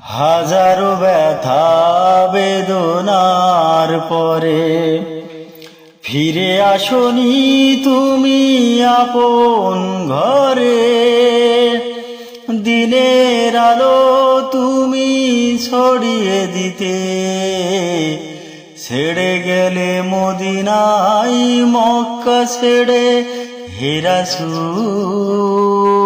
হাজারো ব্যথা বেদনার পরে। ফিরে আসনি তুমি আপন ঘরে। দিনের আলো তুমি ছড়িয়ে দিতে। ছেড়ে গেলে মদিনাই মক্কা ছেড়ে হেরাসুল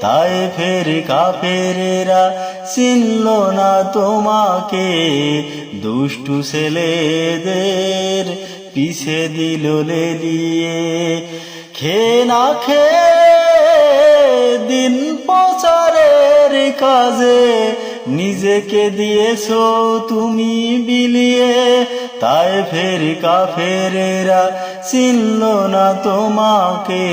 তাই ফের কাফেরেরা চিনল না তোমাকে। দুষ্টু ছেলেদের পিছে দিল লেলিয়ে। খে না খে দিন প্রচারের কাজে নিজেকে দিয়েছ তুমি বিলিয়ে, তাই ফের কাফেরেরা চিনল না তোমাকে।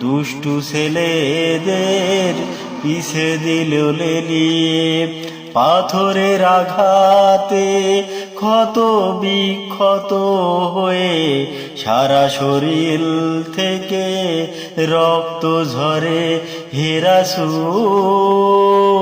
দুষ্টু ছেলেদের পিছে দিল লেলিয়ে পাথরের আঘাতে ক্ষত বিক্ষত হয়ে সারা শরীর থেকে রক্ত ঝরে হেরাসুল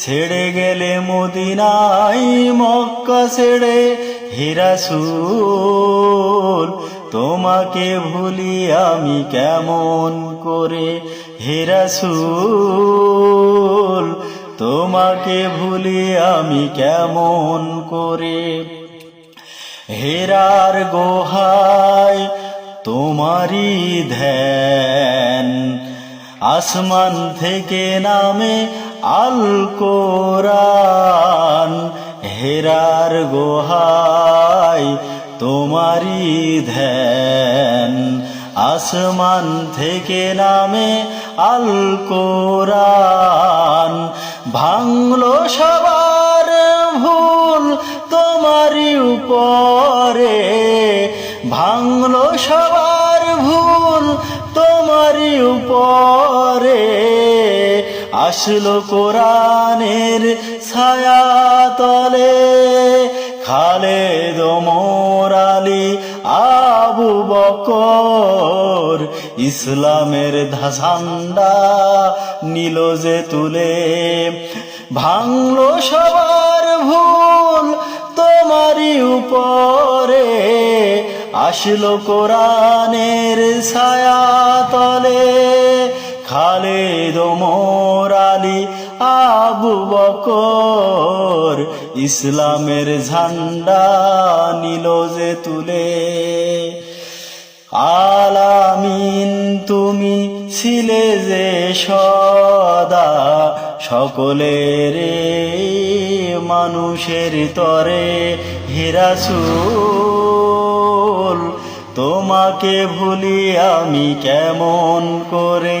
ছেড়ে গেলে মদিনাই মক্কা ছেড়ে হিরাসুল তোমাকে ভুলি আমি কেমন করে হেরাসুল তোমাকে ভুলি আমি কেমন করে হেরার গোহায় তোমারই ধ্যান। আসমান থেকে নামে আল কোরআন হেরার গোহায় তোমারি ধ্যান। আসমান থেকে নামে আল কোরআন ভাঙলো সবার ভুল তোমারই উপরে। ভাঙলো সবার ভুল তোমারই উপরে। আসলো কোরআনের ছায়া তলে খালেদ মোর আলী, আবু বকর ইসলামের ধাসান্ডা নিল যে তুলে। ভাঙলো সবার ভুল তোমারই উপরে। আসলো কোরআনের ছায়া তলে খালেদ মোর আলী আবু বকর ইসলামের ঝান্ডা নিল যে তুলে। আলামিন তুমি ছিলে যে সদা, সকলের মানুষের তরে হিরাসুল তোমাকে ভুলি আমি কেমন করে